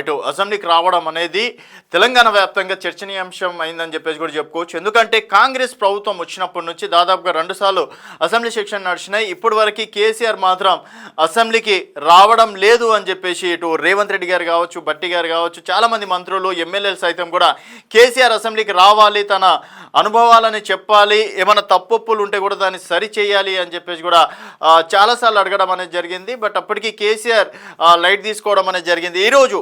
ఇటు అసెంబ్లీకి రావడం అనేది తెలంగాణ వ్యాప్తంగా చర్చనీయాంశం అయిందని చెప్పేసి కూడా చెప్పుకోవచ్చు. ఎందుకంటే కాంగ్రెస్ ప్రభుత్వం వచ్చినప్పటి నుంచి దాదాపుగా రెండుసార్లు అసెంబ్లీ సెక్షన్ నడిచినాయి. ఇప్పటి వరకు కేసీఆర్ మాత్రం అసెంబ్లీకి రావడం లేదు అని చెప్పేసి ఇటు రేవంత్ రెడ్డి గారు కావచ్చు బట్టి గారు కావచ్చు చాలామంది మంత్రులు ఎమ్మెల్యేలు సైతం కూడా కేసీఆర్ అసెంబ్లీకి రావాలి తన అనుభవాలని చెప్పాలి ఏమైనా తప్పొప్పులు ఉంటే కూడా దాన్ని సరి చేయాలి అని చెప్పేసి కూడా చాలాసార్లు అడగడం అనేది జరిగింది. బట్ అప్పటికి కేసీఆర్ లైట్ తీసుకోవడం అనేది జరిగింది. ఈరోజు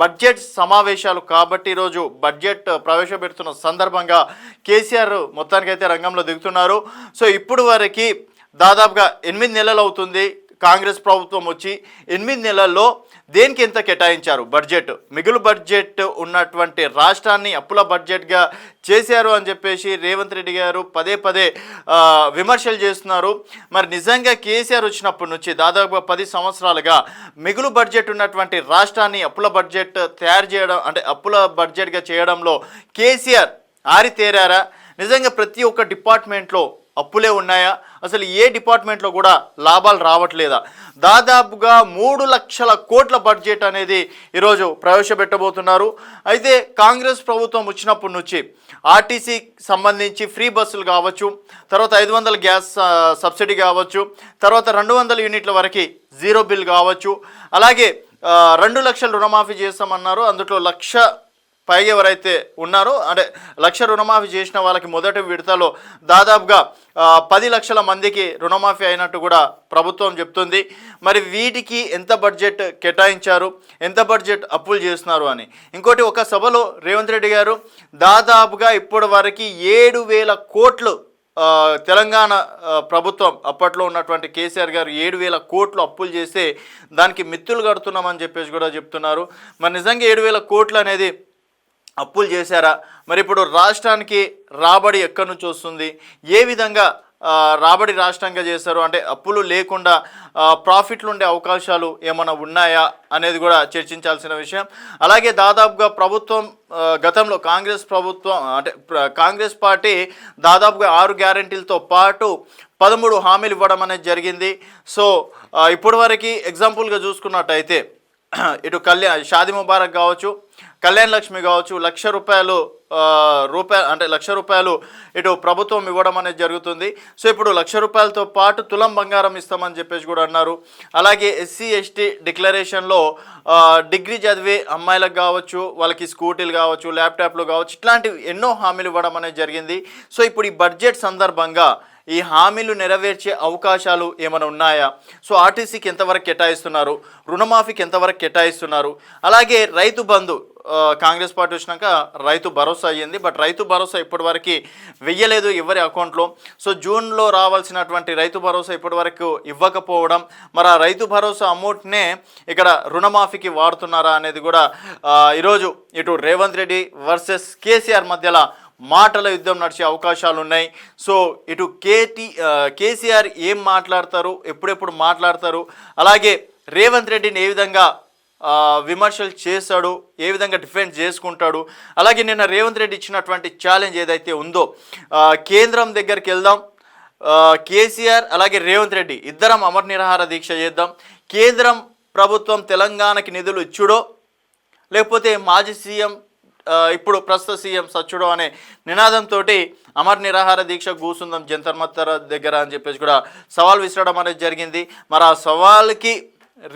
బడ్జెట్ సమావేశాలు కాబట్టి ఈరోజు బడ్జెట్ ప్రవేశపెడుతున్న సందర్భంగా కేసీఆర్ మొత్తానికైతే రంగంలో దిగుతున్నారు. సో ఇప్పుడు వరకు దాదాపుగా ఎనిమిది నెలలు అవుతుంది. కాంగ్రెస్ ప్రభుత్వం వచ్చి ఎనిమిది నెలల్లో దేనికి ఎంత కేటాయించారు? బడ్జెట్. మిగులు బడ్జెట్ ఉన్నటువంటి రాష్ట్రాన్ని అప్పుల బడ్జెట్గా చేశారు అని చెప్పేసి రేవంత్ రెడ్డి గారు పదే పదే విమర్శలు చేస్తున్నారు. మరి నిజంగా కేసీఆర్ వచ్చినప్పటి నుంచి దాదాపుగా పది సంవత్సరాలుగా మిగులు బడ్జెట్ ఉన్నటువంటి రాష్ట్రాన్ని అప్పుల బడ్జెట్ తయారు చేయడం అంటే అప్పుల బడ్జెట్గా చేయడంలో కేసీఆర్ ఆరితేరారా? నిజంగా ప్రతి ఒక్క డిపార్ట్మెంట్లో అప్పులే ఉన్నాయా? అసలు ఏ డిపార్ట్మెంట్లో కూడా లాభాలు రావట్లేదా? దాదాపుగా మూడు లక్షల కోట్ల బడ్జెట్ అనేది ఈరోజు ప్రవేశపెట్టబోతున్నారు. అయితే కాంగ్రెస్ ప్రభుత్వం వచ్చినప్పటి నుంచి ఆర్టీసీ సంబంధించి ఫ్రీ బస్సులు కావచ్చు తర్వాత ఐదు వందల గ్యాస్ సబ్సిడీ కావచ్చు తర్వాత రెండు వందల యూనిట్ల వరకు జీరో బిల్ కావచ్చు అలాగే రెండు లక్షలు రుణమాఫీ చేస్తామన్నారు. అందులో లక్ష పైగా ఎవరైతే ఉన్నారో అంటే లక్ష రుణమాఫీ చేసిన వాళ్ళకి మొదటి విడతలో దాదాపుగా పది లక్షల మందికి రుణమాఫీ అయినట్టు కూడా ప్రభుత్వం చెప్తుంది. మరి వీటికి ఎంత బడ్జెట్ కేటాయించారు ఎంత బడ్జెట్ అప్పులు చేస్తున్నారు అని. ఇంకోటి ఒక సభలో రేవంత్ రెడ్డి గారు దాదాపుగా ఇప్పటి వరకు ఏడు వేల కోట్లు తెలంగాణ ప్రభుత్వం అప్పట్లో ఉన్నటువంటి కేసీఆర్ గారు ఏడు వేల కోట్లు అప్పులు చేస్తే దానికి మిత్తులు కడుతున్నామని చెప్పేసి కూడా చెప్తున్నారు. మరి నిజంగా ఏడు వేల కోట్లు అనేది అప్పులు చేశారా? మరి ఇప్పుడు రాష్ట్రానికి రాబడి ఎక్కడి నుంచి వస్తుంది? ఏ విధంగా రాబడి రాష్ట్రంగా చేశారు? అంటే అప్పులు లేకుండా ప్రాఫిట్లు ఉండే అవకాశాలు ఏమైనా ఉన్నాయా అనేది కూడా చర్చించాల్సిన విషయం. అలాగే దాదాపుగా ప్రభుత్వం గతంలో కాంగ్రెస్ ప్రభుత్వం అంటే కాంగ్రెస్ పార్టీ దాదాపుగా ఆరు గ్యారంటీలతో పాటు పదమూడు హామీలు ఇవ్వడం అనేది జరిగింది. సో ఇప్పటి ఇప్పటివరకు ఎగ్జాంపుల్గా చూసుకున్నట్టయితే ఇటు కళ్యాణ్ షాది ముబారక్ కావచ్చు కళ్యాణ్ లక్ష్మి కావచ్చు లక్ష రూపాయలు రూపాయ అంటే లక్ష రూపాయలు ఇటు ప్రభుత్వం ఇవ్వడం అనేది జరుగుతుంది. సో ఇప్పుడు లక్ష రూపాయలతో పాటు తులం బంగారం ఇస్తామని చెప్పేసి కూడా అన్నారు. అలాగే ఎస్సీ ఎస్టీ డిక్లరేషన్లో డిగ్రీ చదివే అమ్మాయిలకు కావచ్చు వాళ్ళకి స్కూటీలు కావచ్చు ల్యాప్టాప్లు కావచ్చు ఇట్లాంటివి ఎన్నో హామీలు ఇవ్వడం అనేది జరిగింది. సో ఇప్పుడు ఈ బడ్జెట్ సందర్భంగా ఈ హామీలు నెరవేర్చే అవకాశాలు ఏమైనా ఉన్నాయా? సో ఆర్టీసీకి ఎంతవరకు కేటాయిస్తున్నారు? రుణమాఫీకి ఎంతవరకు కేటాయిస్తున్నారు? అలాగే రైతు బంధు కాంగ్రెస్ పార్టీ వచ్చినాక రైతు భరోసా అయ్యింది. బట్ రైతు భరోసా ఇప్పటివరకు వెయ్యలేదు ఎవరి అకౌంట్లో. సో జూన్లో రావాల్సినటువంటి రైతు భరోసా ఇప్పటివరకు ఇవ్వకపోవడం మరి ఆ రైతు భరోసా అమౌంట్నే ఇక్కడ రుణమాఫీకి వాడుతున్నారా అనేది కూడా ఈరోజు ఇటు రేవంత్ రెడ్డి వర్సెస్ కేసీఆర్ మధ్యలో మాటల యుద్ధం నడిచే అవకాశాలు ఉన్నాయి. సో ఇటు కేటీ కేసీఆర్ ఏం మాట్లాడతారు ఎప్పుడెప్పుడు మాట్లాడతారు అలాగే రేవంత్ రెడ్డిని ఏ విధంగా విమర్శలు చేశాడు ఏ విధంగా డిఫెండ్ చేసుకుంటాడు. అలాగే నిన్న రేవంత్ రెడ్డి ఇచ్చినటువంటి ఛాలెంజ్ ఏదైతే ఉందో కేంద్రం దగ్గరికి వెళ్దాం. కేసీఆర్ అలాగే రేవంత్ రెడ్డి ఇద్దరం అమర్ నిరాహార దీక్ష చేద్దాం. కేంద్రం ప్రభుత్వం తెలంగాణకి నిధులు ఇచ్చుడో లేకపోతే మాజీ సీఎం ఇప్పుడు ప్రస్తుత సీఎం సచ్చుడో అనే నినాదంతో అమర్ నిరాహార దీక్ష కూసుందాం జంతర్ మత్తర్ దగ్గర అని చెప్పేసి కూడా సవాల్ విసరడం అనేది జరిగింది. మరి ఆ సవాల్కి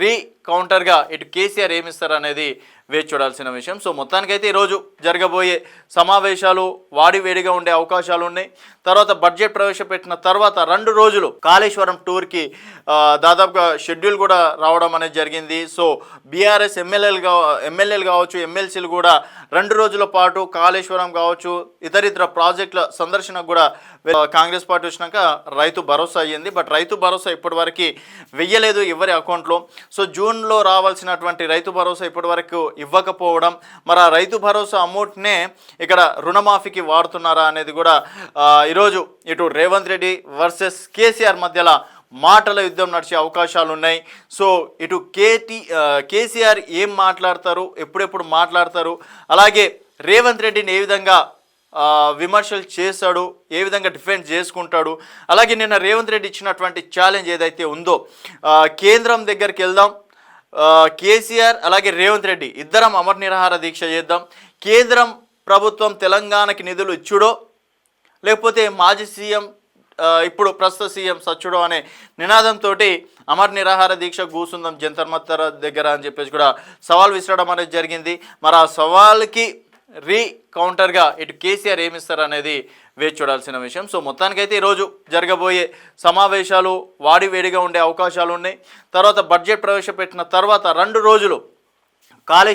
రీ కౌంటర్గా ఇటు కేసీఆర్ ఏమిస్తారు అనేది వేచి చూడాల్సిన విషయం. సో మొత్తానికైతే ఈరోజు జరగబోయే సమావేశాలు వాడి వేడిగా ఉండే అవకాశాలు ఉన్నాయి. తర్వాత బడ్జెట్ ప్రవేశపెట్టిన తర్వాత రెండు రోజులు కాళేశ్వరం టూర్కి దాదాపుగా షెడ్యూల్ కూడా రావడం అనేది జరిగింది. సో బీఆర్ఎస్ ఎమ్మెల్యేలు కా ఎమ్మెల్యేలు కావచ్చు ఎమ్మెల్సీలు కూడా రెండు రోజుల పాటు కాళేశ్వరం కావచ్చు ఇతరితర ప్రాజెక్టుల సందర్శనకు కూడా కాంగ్రెస్ పార్టీ వచ్చినాక రైతు భరోసా అయ్యింది. బట్ రైతు భరోసా ఇప్పటివరకు వెయ్యలేదు ఎవరి అకౌంట్లో. సో జూన్ జూన్లో రావాల్సినటువంటి రైతు భరోసా ఇప్పటివరకు ఇవ్వకపోవడం మరి ఆ రైతు భరోసా అమౌంట్నే ఇక్కడ రుణమాఫీకి వాడుతున్నారా అనేది కూడా ఈరోజు ఇటు రేవంత్ రెడ్డి వర్సెస్ కేసీఆర్ మధ్యలో మాటల యుద్ధం నడిచే అవకాశాలు ఉన్నాయి సో ఇటు కేటీ కేసీఆర్ ఏం మాట్లాడతారు ఎప్పుడెప్పుడు మాట్లాడతారు అలాగే రేవంత్ రెడ్డిని ఏ విధంగా విమర్శలు చేస్తాడు ఏ విధంగా డిఫెండ్ చేసుకుంటాడు అలాగే నిన్న రేవంత్ రెడ్డి ఇచ్చినటువంటి ఛాలెంజ్ ఏదైతే ఉందో కేంద్రం దగ్గరికి వెళ్దాం. కేసీఆర్ అలాగే రేవంత్ రెడ్డి ఇద్దరం అమర నిరాహార దీక్ష చేద్దాం. కేంద్రం ప్రభుత్వం తెలంగాణకి నిధులు ఇచ్చుడో లేకపోతే మాజీ సీఎం ఇప్పుడు ప్రస్తుత సీఎం సచ్చుడో అనే నినాదంతో అమర్ నిరాహార దీక్ష కూసుందాం జంతర్ మత్తర్ దగ్గర అని చెప్పేసి కూడా సవాల్ విసరడం అనేది జరిగింది. మరి ఆ సవాల్కి రీ కౌంటర్గా ఇటు కేసీఆర్ ఏమిస్తారు అనేది వేచి చూడాల్సిన విషయం. సో మొత్తానికైతే ఈరోజు జరగబోయే సమావేశాలు వాడి వేడిగా ఉండే అవకాశాలు ఉన్నాయి తర్వాత బడ్జెట్ ప్రవేశపెట్టిన తర్వాత రెండు రోజులు కాళే